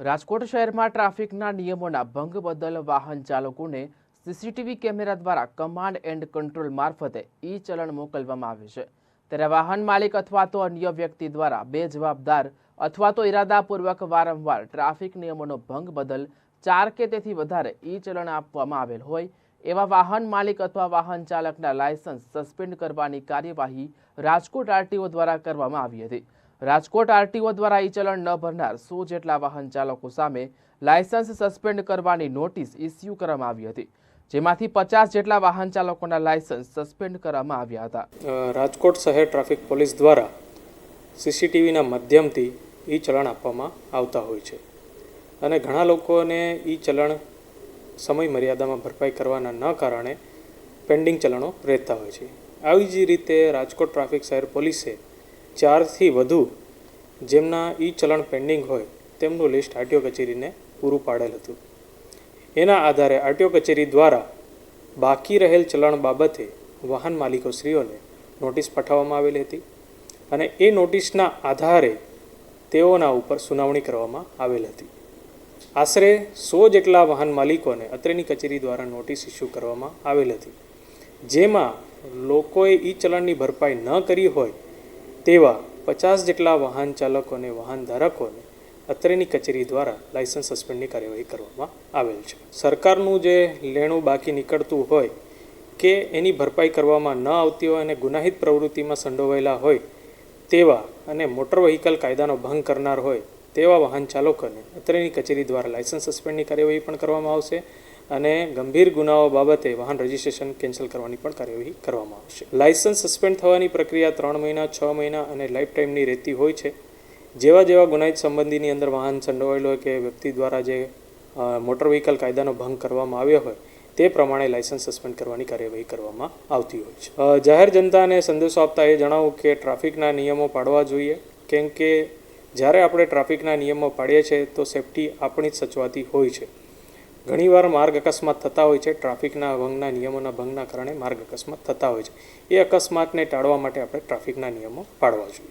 રાજકોટ શહેરમાં ટ્રાફિકના નિયમોના ભંગ બદલ વાહન ચાલકોને સીસીટીવી કેમેરા દ્વારા કમાન્ડ એન્ડ કંટ્રોલ મારફતે ઈ ચલણ મોકલવામાં આવે છે. ત્યારે વાહન માલિક અથવા તો અન્ય વ્યક્તિ દ્વારા બે જવાબદાર અથવા તો ઇરાદાપૂર્વક વારંવાર ટ્રાફિક નિયમોનો ભંગ બદલ ચાર કે તેથી વધારે ઈ ચલણ આપવામાં આવેલ હોય, એવા વાહન માલિક અથવા વાહન ચાલકના લાયસન્સ સસ્પેન્ડ કરવાની કાર્યવાહી રાજકોટ આરટીઓ દ્વારા કરવામાં આવી હતી. રાજકોટ આરટીઓ દ્વારા ઈ ચલણ ન ભરનાર સો જેટલા વાહન ચાલકો સામે લાયસન્સ સસ્પેન્ડ કરવાની નોટિસ ઇસ્યુ કરવામાં આવી હતી, જેમાંથી પચાસ જેટલા વાહન ચાલકોના લાયસન્સ સસ્પેન્ડ કરવામાં આવ્યા હતા. રાજકોટ શહેર ટ્રાફિક પોલીસ દ્વારા સીસીટીવીના માધ્યમથી ઈ ચલણ આપવામાં આવતા હોય છે. અને ઘણા લોકોને ઈ ચલણ સમય મર્યાદામાં ભરપાઈ કરવાના ન કારણે પેન્ડિંગ ચલણો રહેતા હોય છે. આવી જ રીતે રાજકોટ ટ્રાફિક શહેર પોલીસે ચારથી વધુ જેમના ઈ ચલણ પેન્ડિંગ હોય, તેમનું લિસ્ટ આરટીઓ કચેરીને પૂરું પાડેલ હતું. એના આધારે આરટીઓ કચેરી દ્વારા બાકી રહેલ ચલણ બાબતે વાહન માલિકોશ્રીઓને નોટિસ પઠાવવામાં આવેલી હતી અને એ નોટિસના આધારે તેઓના ઉપર સુનાવણી કરવામાં આવેલ હતી. આશરે સો જેટલા વાહન માલિકોને અત્રેની કચેરી દ્વારા નોટિસ ઇસ્યુ કરવામાં આવેલ હતી. જેમાં લોકોએ ઈ ચલણની ભરપાઈ ન કરી હોય તેવા પચાસ જેટલા વાહન ચાલકોને વાહન ધારકોને અત્રેની કચેરી દ્વારા લાયસન્સ સસ્પેન્ડની કાર્યવાહી કરવામાં આવેલ છે. સરકારનું જે લેણું બાકી નીકળતું હોય કે એની ભરપાઈ કરવામાં ન આવતી હોય અને ગુનાહિત પ્રવૃત્તિમાં સંડોવાયેલા હોય તેવા અને મોટર વ્હીકલ કાયદાનો ભંગ કરનાર હોય તેવા વાહન ચાલકોને અત્રેની કચેરી દ્વારા લાયસન્સ સસ્પેન્ડની કાર્યવાહી પણ કરવામાં આવશે. અને ગંભીર ગુનાઓ બાબતે વાહન રજિસ્ટ્રેશન કેન્સલ કરવાની પણ કાર્યવાહી કરવામાં આવશે. લાયસન્સ સસ્પેન્ડ થવાની પ્રક્રિયા ત્રણ મહિના, છ મહિના અને લાઈફ ટાઈમની રહેતી હોય છે. જેવા જેવા ગુનાહિત સંબંધીની અંદર વાહન સંડોવાયેલું હોય કે વ્યક્તિ દ્વારા જે મોટર વ્હીકલ કાયદાનો ભંગ કરવામાં આવ્યો હોય, તે પ્રમાણે લાયસન્સ સસ્પેન્ડ કરવાની કાર્યવાહી કરવામાં આવતી હોય છે. જાહેર જનતાને સંદેશો આપતા એ જણાવું કે ટ્રાફિકના નિયમો પાડવા જોઈએ. કેમ કે જ્યારે આપણે ટ્રાફિકના નિયમો પાડીએ છીએ, તો સેફટી આપણી જ સચવાતી હોય છે. ઘણીવાર માર્ગ અકસ્માત થતા હોય છે. ટ્રાફિકના ભંગના નિયમોના ભંગના કારણે માર્ગ અકસ્માત થતા હોય છે. એ અકસ્માતને ટાળવા માટે આપણે ટ્રાફિકના નિયમો પાડવા જોઈએ.